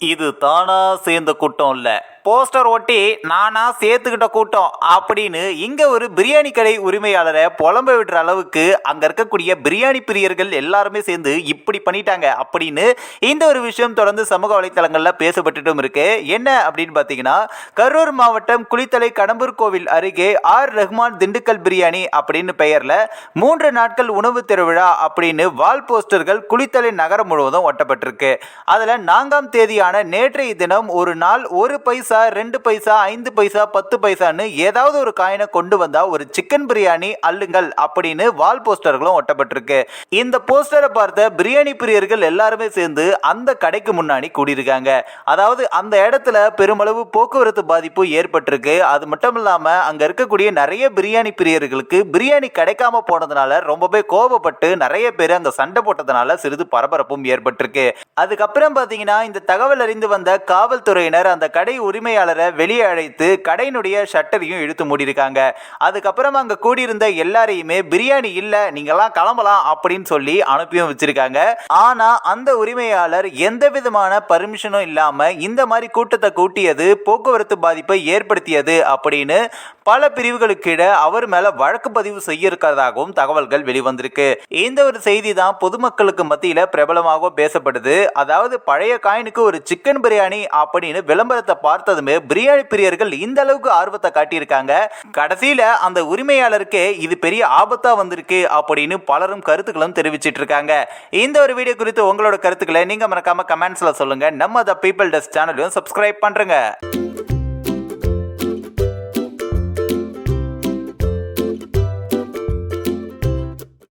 இது தானா சேர்ந்த கூட்டம் இல்லை போஸ்டர் ஒட்டி நானா சேர்த்துக்கிட்ட கூட்டம் அப்படின்னு இங்க ஒரு பிரியாணி கடை உரிமையாளரை புலம்ப விடுற அளவுக்கு அங்க இருக்கக்கூடிய பிரியாணி பிரியர்கள் எல்லாருமே சேர்ந்து இப்படி பண்ணிட்டாங்க அப்படின்னு இந்த ஒரு விஷயம் தொடர்ந்து சமூக வலைத்தளங்கள்ல பேசப்பட்டுட்டும் இருக்கு. என்ன அப்படின்னு பாத்தீங்கன்னா கரூர் மாவட்டம் குளித்தலை கடம்பூர் கோவில் அருகே ஆர் ரஹ்மான் திண்டுக்கல் பிரியாணி அப்படின்னு பெயர்ல மூன்று நாட்கள் உணவு திருவிழா அப்படின்னு வால் போஸ்டர்கள் குளித்தலை நகரம் முழுவதும் ஒட்டப்பட்டிருக்கு. அதுல நான்காம் தேதியான நேற்றைய தினம் ஒரு நாள் ஒரு பைசா ரெண்டு பைசா ஐந்து பைசா பத்து பைசான்னு ஏதாவது ஒரு காயினை கொண்டு வந்தா ஒரு சிக்கன் பிரியாணி அல்லுங்கள் அப்படின்னு வால் போஸ்டர்களும் ஒட்டப்பட்டிருக்கு. இந்த போஸ்டரை பார்த்த பிரியாணி பிரியர்கள் எல்லாருமே சேர்ந்து அந்த கடைக்கு முன்னாடி கூடியிருக்காங்க. அதாவது அந்த இடத்துல பெருமளவு போக்குவரத்து பாதிப்பு ஏற்பட்டிருக்கு. அது மட்டும் இல்லாம அங்க இருக்கக்கூடிய நிறைய பிரியாணி பிரியர்களுக்கு பிரியாணி கிடைக்காம போனதுனால ரொம்பவே கோபப்பட்டு நிறைய பேர் அங்க சண்டை போட்டதுனால சிறிது பரபரப்பும் ஏற்பட்டிருக்கு. அதுக்கப்புறம் பாத்தீங்கன்னா இந்த தகவல் அறிந்து வந்த காவல்துறையினர் அந்த கடை உரிமை உரிமையாளரை வெளியே அழைத்து கடையினுடைய ஷட்டரையும் இழுத்து மூடியிருக்காங்க. அதுக்கப்புறம் அங்கே கூடியிருந்த எல்லாரையுமே பிரியாணி இல்லை நீங்கெல்லாம் கிளம்பலாம் அப்படின்னு சொல்லி அனுப்பியும் வச்சிருக்காங்க. ஆனா அந்த உரிமையாளர் எந்த விதமான பர்மிஷனும் இல்லாம இந்த மாதிரி கூட்டத்தை கூட்டியது போக்குவரத்து பாதிப்பை ஏற்படுத்தியது அப்படின்னு பல பிரிவுகளுக்கு இட அவர் மேல வழக்கு பதிவு செய்ய இருக்கிறதாகவும் தகவல்கள் வெளிவந்திருக்கு. இந்த ஒரு செய்தி தான் பொதுமக்களுக்கு மத்தியில பிரபலமாக பேசப்படுது. அதாவது பழைய காயினுக்கு ஒரு சிக்கன் பிரியாணி அப்படின்னு விளம்பரத்தை பார்த்ததுமே பிரியாணி பிரியர்கள் இந்த அளவுக்கு ஆர்வத்தை காட்டியிருக்காங்க. கடைசியில அந்த உரிமையாளருக்கு இது பெரிய ஆபத்தா வந்திருக்கு அப்படின்னு பலரும் கருத்துக்களும் தெரிவிச்சிட்டு இருக்காங்க இந்த ஒரு வீடியோ குறித்து உங்களோட கருத்துக்களை நீங்க மறக்காம கமெண்ட்ஸ்ல சொல்லுங்க. நம்ம த பீப்பிள் டெஸ்ட் சேனலையும் சப்ஸ்கிரைப் பண்றேங்க.